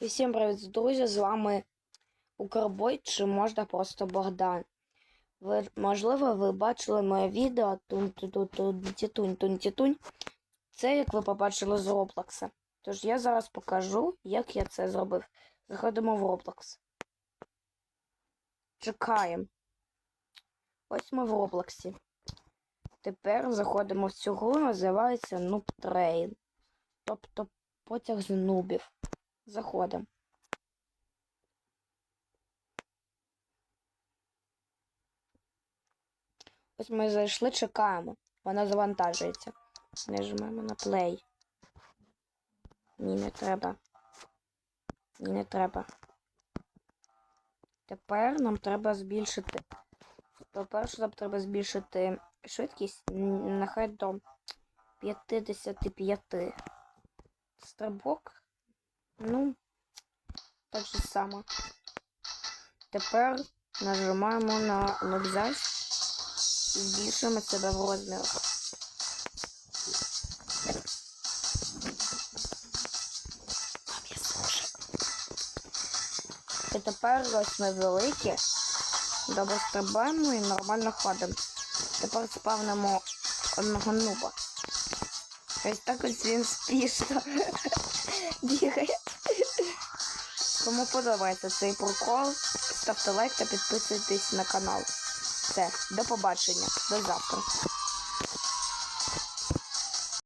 І всім привіт, друзі! З вами Укрбой, чи можна просто Богдан. Ви, можливо, ви бачили моє відео тун тун тун тітунь тун тітунь. Це як ви побачили з Роблокса. Тож я зараз покажу, як я це зробив. Заходимо в Roblox. Чекаємо. Ось ми в Роблоксі. Тепер заходимо в цю гру, називається Noob Train. Тобто потяг з нубів. Заходимо. Ось ми зайшли, чекаємо. Вона завантажується. Нажимаємо на play. Ні, не треба. Ні, не треба. Тепер нам треба збільшити. По-перше, нам треба збільшити швидкість нехай до 55. Стрибок. Ну, так же само. Тепер нажимаємо на нобзясь і збільшуємо себе в розмірах. І тепер ось ми великі. Добре стрибаємо і нормально ходимо. Тепер спавнимо одного нуба. Ось так ось він спішно. Кому подобається цей прикол, ставте лайк та підписуйтесь на канал. Все, до побачення, до завтра.